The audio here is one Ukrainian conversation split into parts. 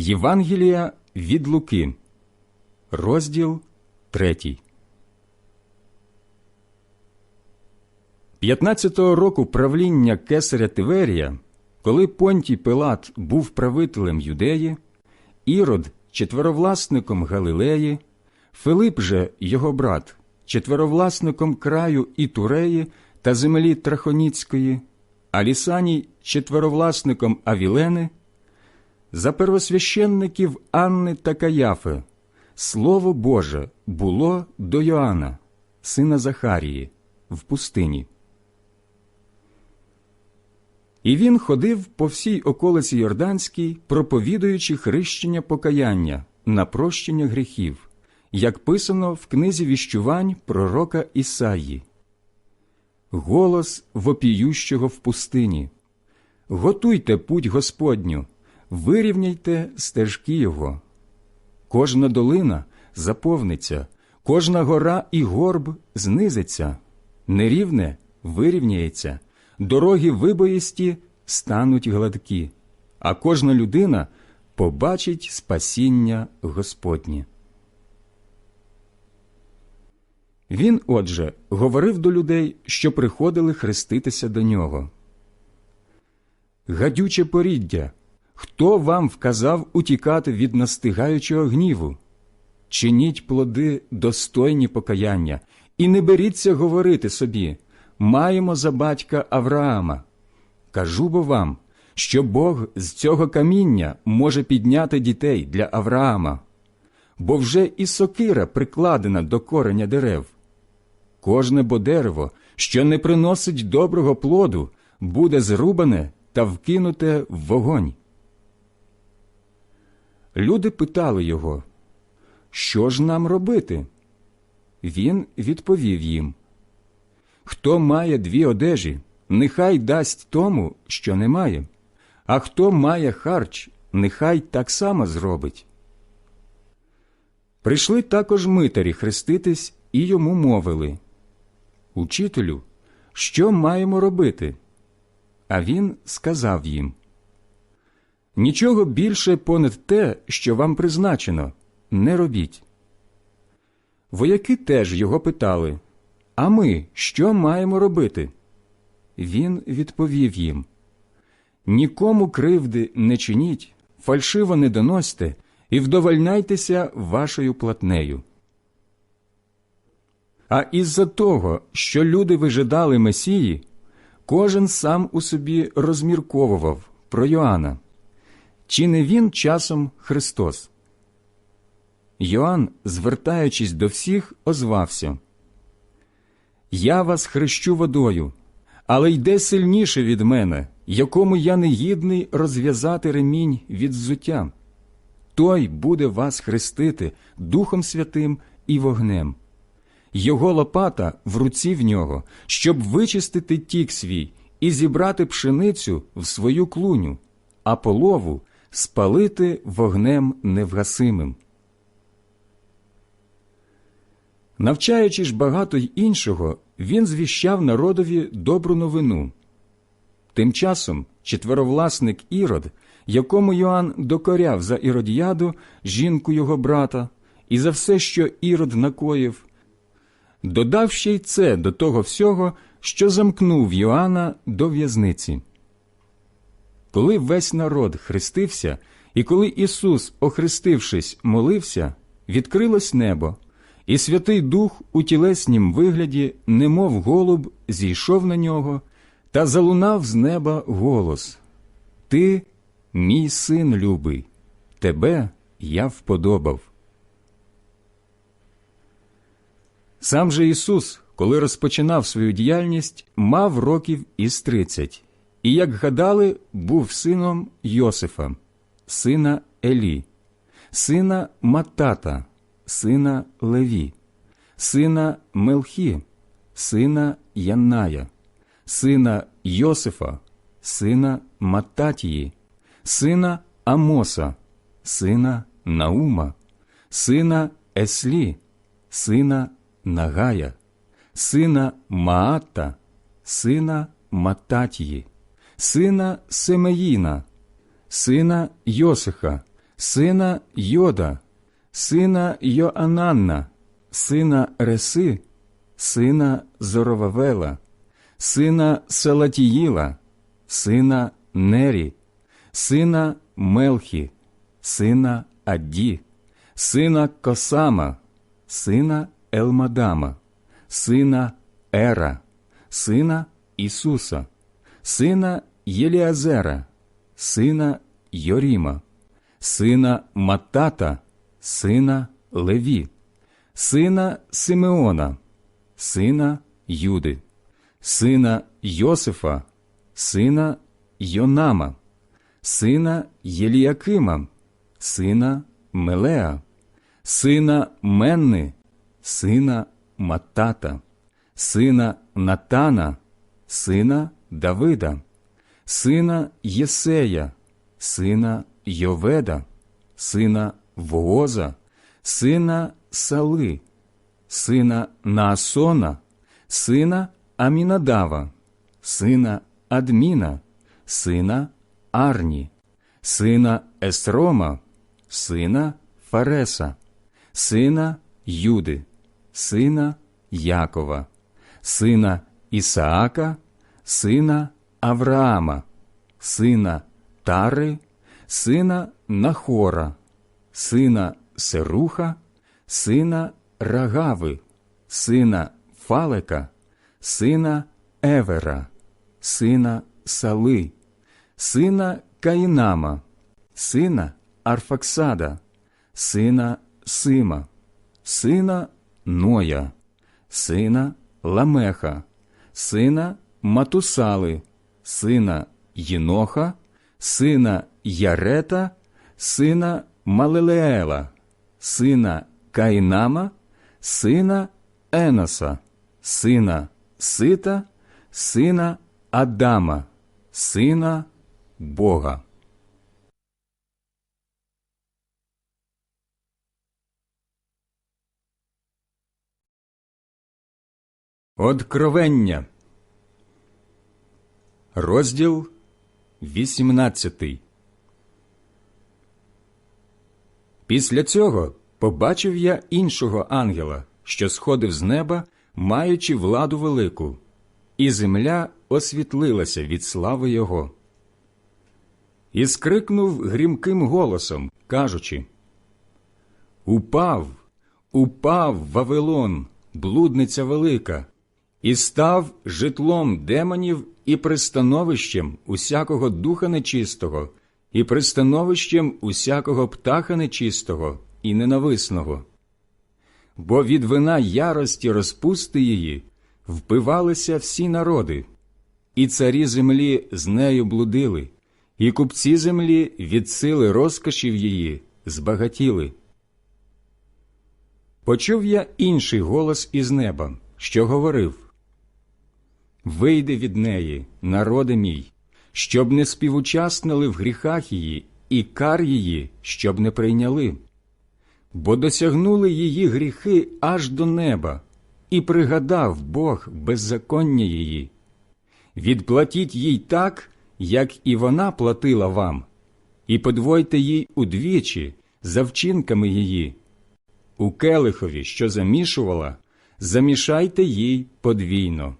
Євангелія від Луки, розділ 3. 15-го року правління кесаря Тиверія, коли Понтій Пилат був правителем Юдеї, Ірод четверовласником Галилеї, Филип же його брат, четверовласником краю Ітуреї та землі Трахоніцької, а Лісаній четверовласником Авілени, за первосвященників Анни та Каяфи, Слово Боже було до Йоанна, сина Захарії, в пустині. І він ходив по всій околиці Йорданській, проповідуючи хрещення покаяння на прощення гріхів, як писано в книзі віщувань пророка Ісаї. Голос вопіющого в пустині. Готуйте путь Господню, вирівняйте стежки Його. Кожна долина заповниться, кожна гора і горб знизиться, нерівне вирівняється, дороги вибоїсті стануть гладкі, а кожна людина побачить спасіння Господнє. Він, отже, говорив до людей, що приходили хреститися до нього. Гадюче поріддя, хто вам вказав утікати від настигаючого гніву? Чиніть плоди достойні покаяння, і не беріться говорити собі маємо за батька Авраама. Кажу бо вам, що Бог з цього каміння може підняти дітей для Авраама, бо вже і сокира прикладена до кореня дерев. Кожне бо дерево, що не приносить доброго плоду, буде зрубане та вкинуте в вогонь. Люди питали його, що ж нам робити? Він відповів їм Хто має дві одежі, нехай дасть тому, що не має, а хто має харч, нехай так само зробить. Прийшли також митарі хреститись і йому мовили Учителю, що маємо робити? А він сказав їм Нічого більше понад те, що вам призначено, не робіть. Вояки теж його питали А ми що маємо робити? Він відповів їм Нікому кривди не чиніть, фальшиво не доносьте і вдовольняйтеся вашою платнею. А із-за того, що люди вижидали Месії, кожен сам у собі розмірковував про Йоанна. Чи не він часом Христос? Йоанн, звертаючись до всіх, озвався Я вас хрещу водою, але йде сильніше від мене, якому я не гідний розв'язати ремінь від взуття. Той буде вас хрестити Духом Святим і вогнем. Його лопата в руці в нього, щоб вичистити тік свій і зібрати пшеницю в свою клуню, а полову спалити вогнем невгасимим. Навчаючи ж багато й іншого, він звіщав народові добру новину. Тим часом четверовласник Ірод, якому Йоанн докоряв за Іродіаду, жінку його брата, і за все, що Ірод накоїв, додав ще й це до того всього, що замкнув Йоанна до в'язниці. Коли весь народ хрестився, і коли Ісус, охрестившись, молився, відкрилось небо, і Святий Дух у тілеснім вигляді, немов голуб, зійшов на нього та залунав з неба голос Ти, мій син любий, тебе я вподобав. Сам же Ісус, коли розпочинав свою діяльність, мав років із тридцять, і, як гадали, був сином Йосифа, сина Елі, сина Матата, сина Леві, сина Мелхі, сина Янная, сина Йосифа, сина Мататії, сина Амоса, сина Наума, сина Еслі, сина Нагая, сина Маата, сина Мататії, сина Семеїна, сина Йосиха, сина Йода, сина Йоананна, сина Реси, сина Зоровавела, сина Салатіїла, сина Нері, сина Мелхі, сина Адді, сина Косама, сина Елмадама, сина Ера, сина Ісуса, сина Єліазера, сина Йоріма, сина Матата, сина Леві, сина Симеона, сина Юди, сина Йосифа, сина Йонама, сина Єліякима, сина Мелеа, сина Менни, сина Матата, сина Натана, сина Давида, сина Єсея, сина Йоведа, сина Вооза, сина Сали, сина Наасона, сина Амінадава, сина Адміна, сина Арні, сина Есрома, сина Фареса, сина Юди, сина Якова, сина Ісаака, сина Авраама, сина Тари, сина Нахора, сина Серуха, сина Рагави, сина Фалека, сина Евера, сина Сали, сина Каїнама, сина Арфаксада, сина Сима, сина Ноя, сина Ламеха, сина Матусали, сина Єноха, сина Ярета, сина Малелеела, сина Каїнама, сина Еноса, сина Сита, сина Адама, сина Бога. Откровення. Розділ 18 Після цього побачив я іншого ангела, що сходив з неба, маючи владу велику, і земля освітлилася від слави його. І скрикнув грімким голосом, кажучи Упав, упав Вавилон, блудниця велика, і став житлом демонів і пристановищем усякого духа нечистого, і пристановищем усякого птаха нечистого і ненависного. Бо від вина ярості розпусти її впивалися всі народи, і царі землі з нею блудили, і купці землі від сили розкошів її збагатіли. Почув я інший голос із неба, що говорив Вийди від неї, народи мій, щоб не співучаснили в гріхах її, і кар її, щоб не прийняли. Бо досягнули її гріхи аж до неба, і пригадав Бог беззаконня її. Відплатіть їй так, як і вона платила вам, і подвойте їй удвічі за вчинками її. У келихові, що замішувала, замішайте їй подвійно.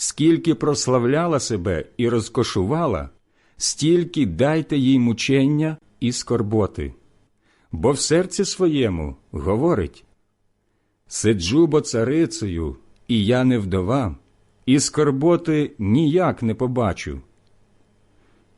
Скільки прославляла себе і розкошувала, стільки дайте їй мучення і скорботи. Бо в серці своєму говорить Сиджу бо царицею, і я не вдова, і скорботи ніяк не побачу.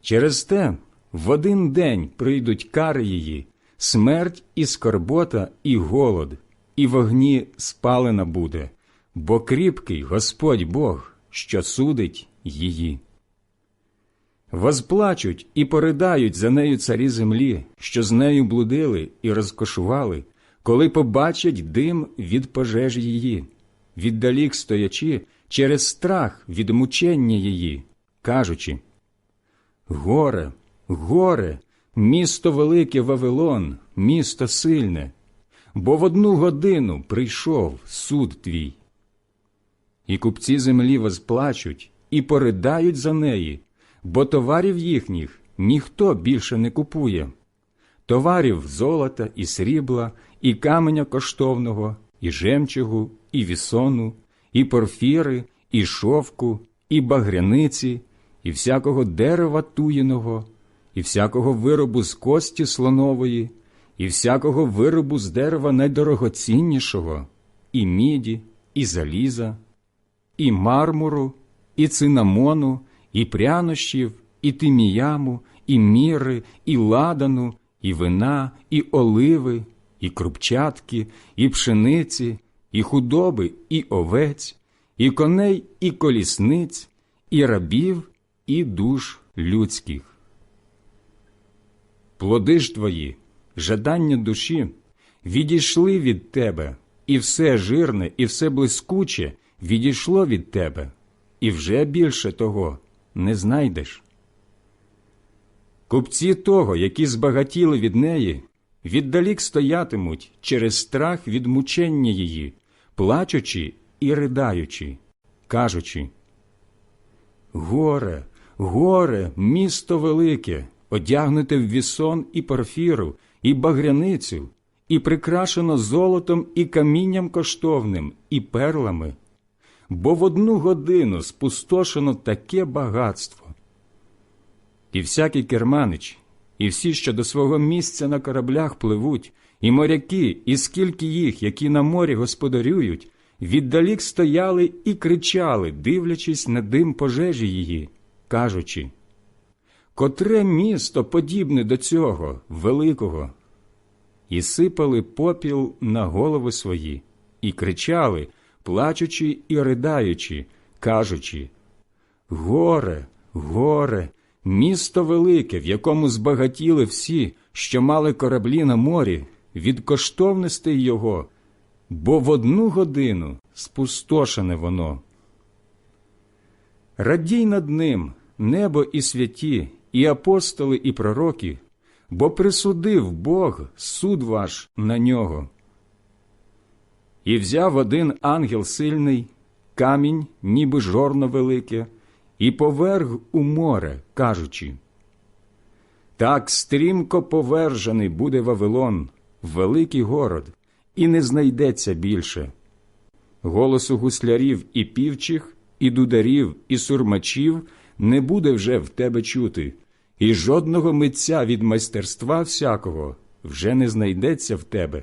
Через те в один день прийдуть кари її, смерть і скорбота, і голод, і вогні спалена буде, бо кріпкий Господь Бог, що судить її. Возплачуть і поридають за нею царі землі, що з нею блудили і розкошували, коли побачать дим від пожежі її, віддалік стоячи через страх від мучення її, кажучи Горе, горе, місто велике Вавилон, місто сильне, бо в одну годину прийшов суд твій. І купці землі возплачуть і поридають за неї, бо товарів їхніх ніхто більше не купує. товарів золота і срібла, і каменя коштовного, і жемчугу, і вісону, і порфіри, і шовку, і багряниці, і всякого дерева туєного, і всякого виробу з кості слонової, і всякого виробу з дерева найдорогоціннішого, і міді, і заліза, і мармуру, і цинамону, і прянощів, і тиміяму, і міри, і ладану, і вина, і оливи, і крупчатки, і пшениці, і худоби, і овець, і коней, і колісниць, і рабів, і душ людських. Плоди ж твої, жадання душі, відійшли від тебе, і все жирне, і все блискуче відійшло від тебе, і вже більше того не знайдеш. Купці того, які збагатіли від неї, віддалік стоятимуть через страх від мучення її, плачучи і riдаючи, кажучи Горе, горе, місто велике, одягнуте в вісон і порфіру, і багряницю, і прикрашено золотом і камінням коштовним, і перлами, бо в одну годину спустошено таке багатство. І всякий керманич, і всі, що до свого місця на кораблях пливуть, і моряки, і скільки їх, які на морі господарюють, віддалік стояли і кричали, дивлячись на дим пожежі її, кажучи Котре місто подібне до цього, великого? І сипали попіл на голови свої, і кричали, плачучи і ридаючи, кажучи Горе, горе, місто велике, в якому збагатіли всі, що мали кораблі на морі, від коштовностей його, бо в одну годину спустошене воно. Радій над ним, небо і святі, і апостоли, і пророки, бо присудив Бог суд ваш на нього. І взяв один ангел сильний, камінь, ніби жорно велике, і поверг у море, кажучи Так стрімко повержений буде Вавилон, великий город, і не знайдеться більше. Голосу гуслярів і півчих, і дударів, і сурмачів не буде вже в тебе чути, і жодного митця від майстерства всякого вже не знайдеться в тебе,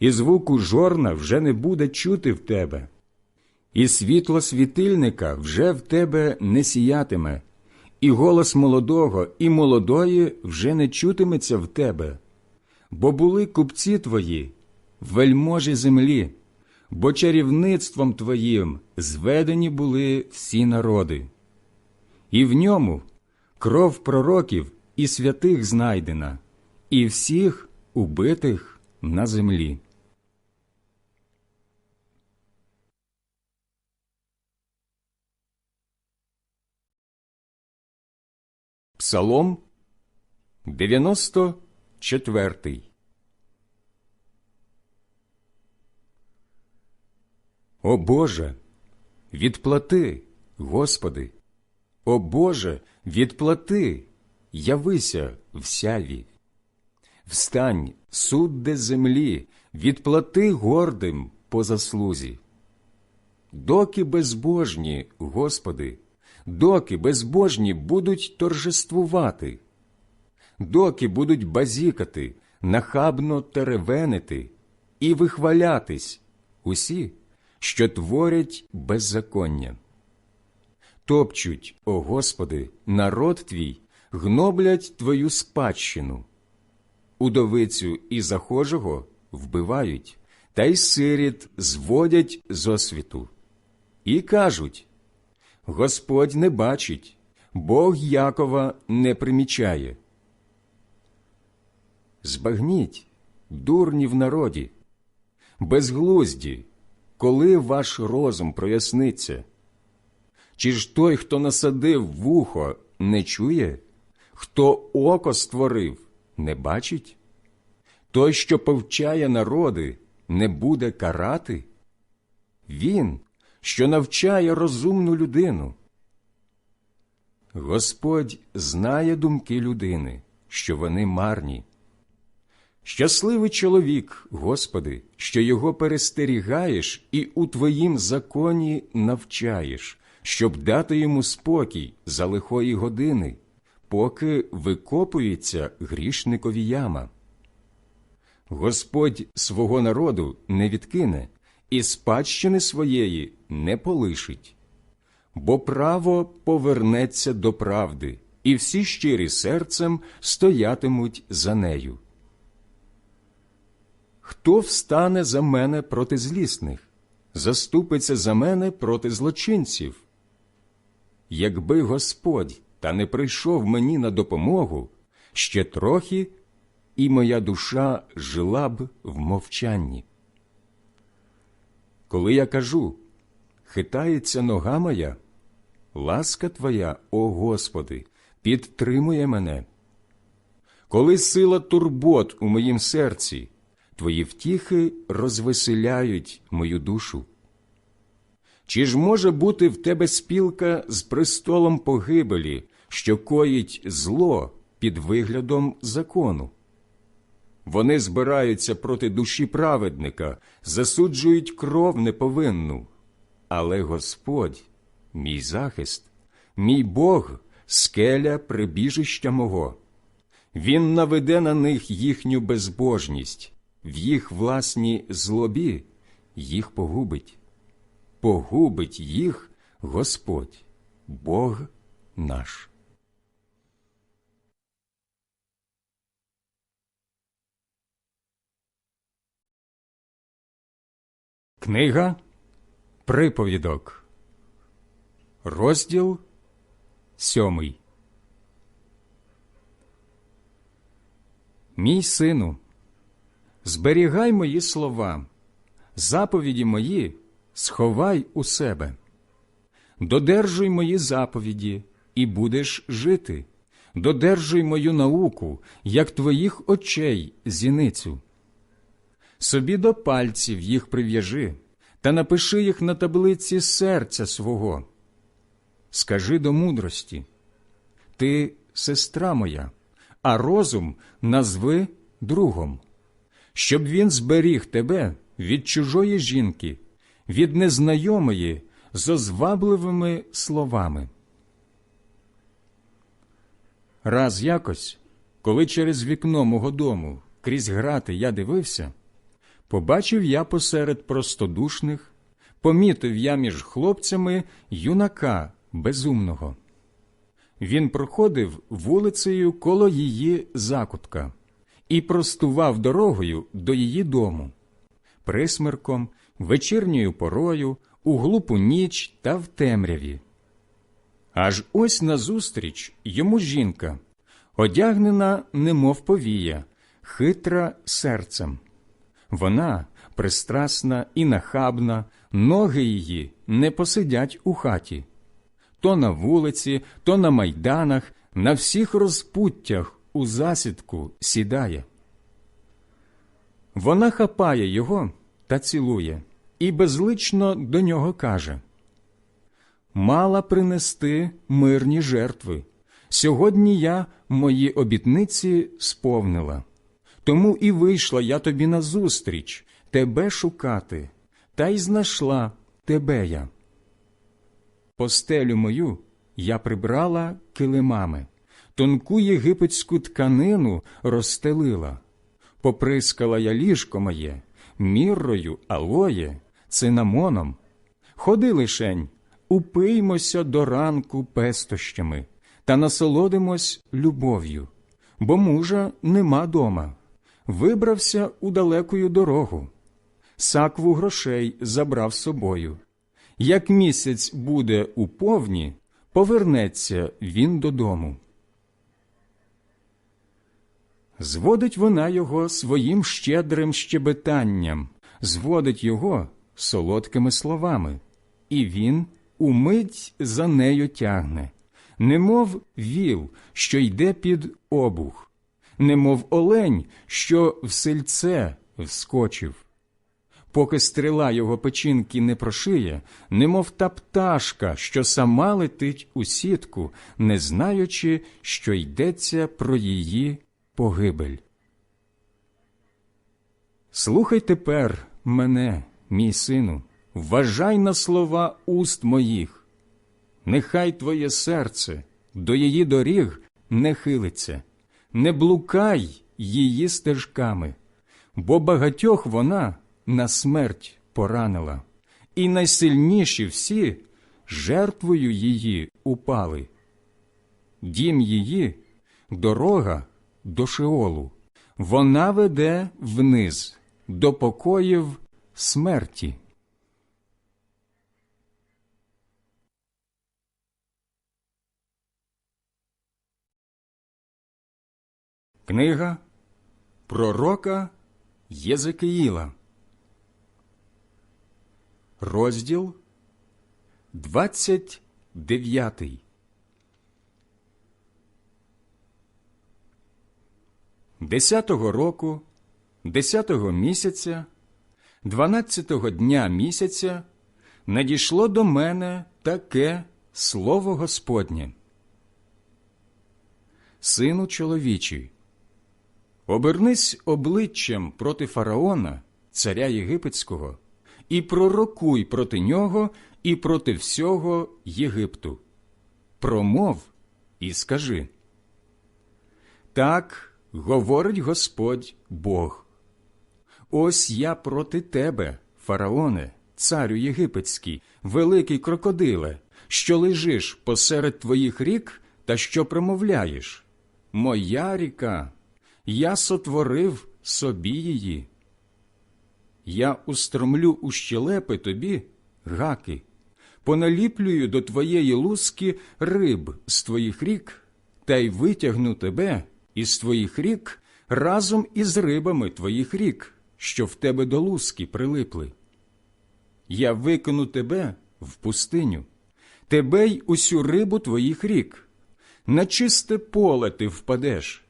і звуку жорна вже не буде чути в тебе, і світло світильника вже в тебе не сіятиме, і голос молодого і молодої вже не чутиметься в тебе, бо були купці твої, вельможі землі, бо чарівництвом твоїм зведені були всі народи. І в ньому кров пророків і святих знайдена, і всіх убитих на землі. Псалом 94 О Боже, відплати, Господи, о Боже, відплати, явися в сяві. Встань, судде землі, відплати гордим по заслузі. Доки безбожні, Господи, доки безбожні будуть торжествувати, доки будуть базікати, нахабно теревенити і вихвалятись усі, що творять беззаконня. Топчуть, о Господи, народ твій, гноблять твою спадщину. Удовицю і захожого вбивають, та й сиріт зводять з освіту. І кажуть Господь не бачить, Бог Якова не примічає. Збагніть, дурні в народі, безглузді, коли ваш розум проясниться. Чи ж той, хто насадив вухо, не чує, хто око створив, не бачить? Той, що повчає народи, не буде карати? Він, що навчає розумну людину. Господь знає думки людини, що вони марні. Щасливий чоловік, Господи, що його перестерігаєш і у Твоїм законі навчаєш, щоб дати йому спокій за лихої години, поки викопується грішникові яма. Господь свого народу не відкине і спадщини своєї не полишить, бо право повернеться до правди, і всі щирі серцем стоятимуть за нею. Хто встане за мене проти злісних, заступиться за мене проти злочинців? Якби Господь та не прийшов мені на допомогу, ще трохи, і моя душа жила б в мовчанні. Коли я кажу, хитається нога моя, ласка Твоя, о Господи, підтримує мене. Коли сила турбот у моїм серці, Твої втіхи розвеселяють мою душу. Чи ж може бути в тебе спілка з престолом погибелі, що коїть зло під виглядом закону? Вони збираються проти душі праведника, засуджують кров неповинну. Але Господь, мій захист, мій Бог, скеля прибіжища мого. Він наведе на них їхню безбожність, в їх власній злобі їх погубить. Погубить їх Господь, Бог наш. Книга Приповідок, розділ сьомий. Мій сину, зберігай мої слова, заповіді мої сховай у себе, додержуй мої заповіді, і будеш жити, додержуй мою науку, як твоїх очей зіницю. Собі до пальців їх прив'яжи та напиши їх на таблиці серця свого. Скажи до мудрості Ти сестра моя, а розум назви другом, щоб він зберіг тебе від чужої жінки, від незнайомої з озвабливими словами. Раз якось, коли через вікно мого дому крізь грати я дивився, побачив я посеред простодушних, помітив я між хлопцями юнака безумного. Він проходив вулицею коло її закутка і простував дорогою до її дому, присмерком, вечірньою порою, у глупу ніч та в темряві. Аж ось назустріч йому жінка, одягнена, немов повія, хитра серцем. Вона пристрасна і нахабна, ноги її не посидять у хаті. То на вулиці, то на майданах, на всіх розпуттях у засідку сідає. Вона хапає його та цілує, і безлично до нього каже Мала принести мирні жертви. Сьогодні я мої обітниці сповнила. Тому і вийшла я тобі назустріч, тебе шукати, та й знайшла тебе я. Постелю мою я прибрала килимами, тонку єгипетську тканину розстелила, поприскала я ліжко моє, міррою, алоє, цинамоном. Ходи лишень, упиймося до ранку пестощами та насолодимось любов'ю, бо мужа нема дома вибрався у далекую дорогу, сакву грошей забрав собою. Як місяць буде у повні, повернеться він додому. Зводить вона його своїм щедрим щебетанням, зводить його солодкими словами, і він умить за нею тягне, немов віл, що йде під обух немов олень, що в сельце вскочив. Поки стріла його печінки не прошиє, немов та пташка, що сама летить у сітку, не знаючи, що йдеться про її погибель. Слухай тепер мене, мій сину, вважай на слова уст моїх. Нехай твоє серце до її доріг не хилиться, не блукай її стежками, бо багатьох вона на смерть поранила, і найсильніші всі жертвою її упали. Дім її дорога до Шеолу, вона веде вниз до покоїв смерті. Книга Пророка Єзекиїла Розділ 29 Десятого року, десятого місяця, дванадцятого дня місяця надійшло до мене таке слово Господнє. Сину чоловічий, обернись обличчям проти фараона, царя єгипетського, і пророкуй проти нього і проти всього Єгипту. Промов і скажи. Так говорить Господь Бог. Ось я проти тебе, фараоне, царю єгипетський, великий крокодиле, що лежиш посеред твоїх рік та що промовляєш. Моя ріка, я сотворив собі її. Я устромлю у щелепи тобі гаки, поналіплюю до твоєї луски риб з твоїх рік, та й витягну тебе із твоїх рік разом із рибами твоїх рік, що в тебе до луски прилипли. Я викину тебе в пустиню, тебе й усю рибу твоїх рік. На чисте поле ти впадеш,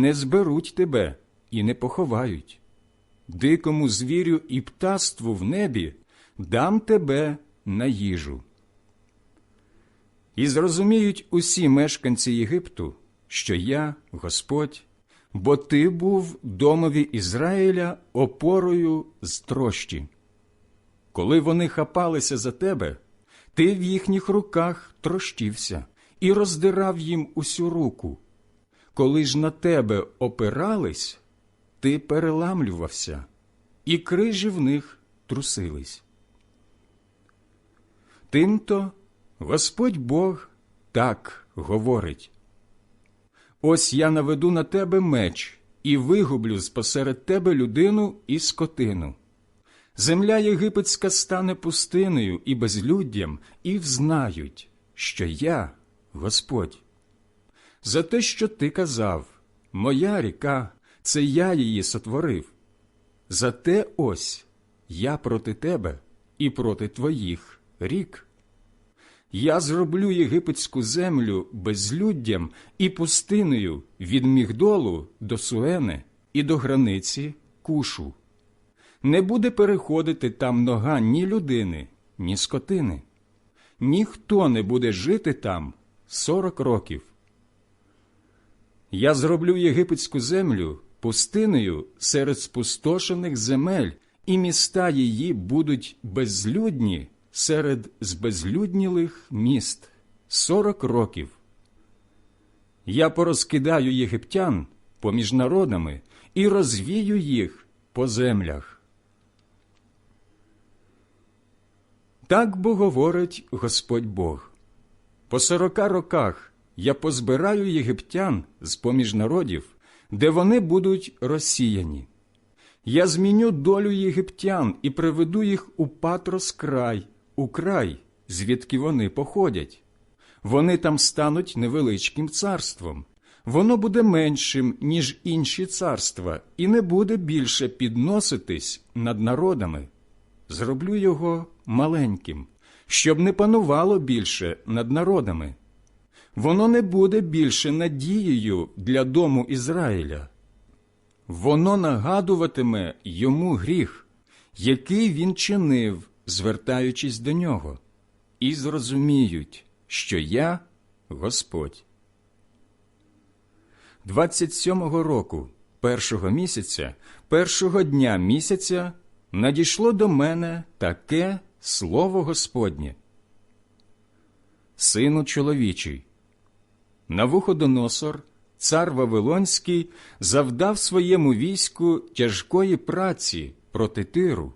не зберуть тебе і не поховають. Дикому звірю і птаству в небі дам тебе на їжу. І зрозуміють усі мешканці Єгипту, що я, Господь, бо ти був домові Ізраїля опорою з трощі. Коли вони хапалися за тебе, ти в їхніх руках трощився і роздирав їм усю руку. Коли ж на тебе опирались, ти переламлювався, і крижі в них трусились. Тимто Господь Бог так говорить. Ось я наведу на тебе меч і вигублю спосеред тебе людину і скотину. Земля єгипетська стане пустиною і безлюддям, і взнають, що я Господь. За те, що ти казав, моя ріка, це я її сотворив. За те ось я проти тебе і проти твоїх рік. Я зроблю єгипетську землю безлюддям і пустиною від Мігдолу до Суени і до границі кушу. Не буде переходити там нога ні людини, ні скотини. Ніхто не буде жити там сорок років. Я зроблю єгипетську землю пустиною серед спустошених земель, і міста її будуть безлюдні серед збезлюднілих міст сорок років. Я порозкидаю єгиптян поміж народами і розвію їх по землях. Так бо говорить Господь Бог. По сорока роках я позбираю єгиптян з поміж народів, де вони будуть розсіяні. Я зміню долю єгиптян і приведу їх у Патрос край, у край, звідки вони походять. Вони там стануть невеличким царством. Воно буде меншим, ніж інші царства, і не буде більше підноситись над народами. Зроблю його маленьким, щоб не панувало більше над народами. Воно не буде більше надією для дому Ізраїля. Воно нагадуватиме йому гріх, який він чинив, звертаючись до нього, і зрозуміють, що я Господь. 27-го року, першого місяця, першого дня місяця, надійшло до мене таке слово Господнє. Сину чоловічий, Навуходоносор, цар Вавилонський, завдав своєму війську тяжкої праці проти тиру.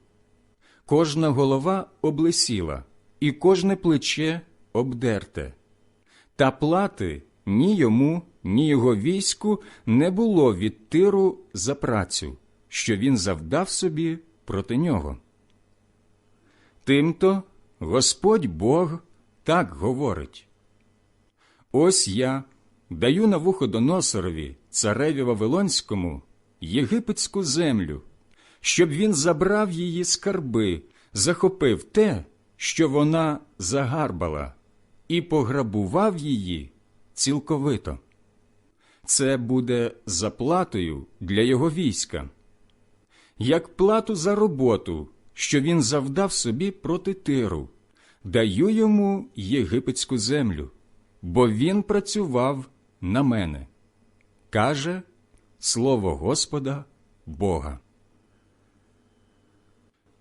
Кожна голова облесіла, і кожне плече обдерте. Та плати ні йому, ні його війську не було від тиру за працю, що він завдав собі проти нього. Тимто Господь Бог так говорить. Ось я даю на Навуходоносорові, цареві Вавилонському, єгипетську землю, щоб він забрав її скарби, захопив те, що вона загарбала, і пограбував її цілковито. Це буде заплатою для його війська, як плату за роботу, що він завдав собі проти тиру, даю йому єгипетську землю, бо він працював на мене, каже слово Господа Бога.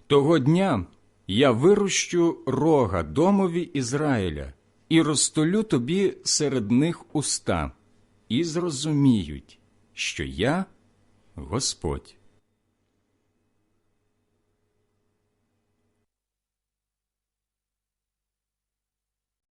Того дня я вирощу рога домові Ізраїля і розтолю тобі серед них уста, і зрозуміють, що я Господь.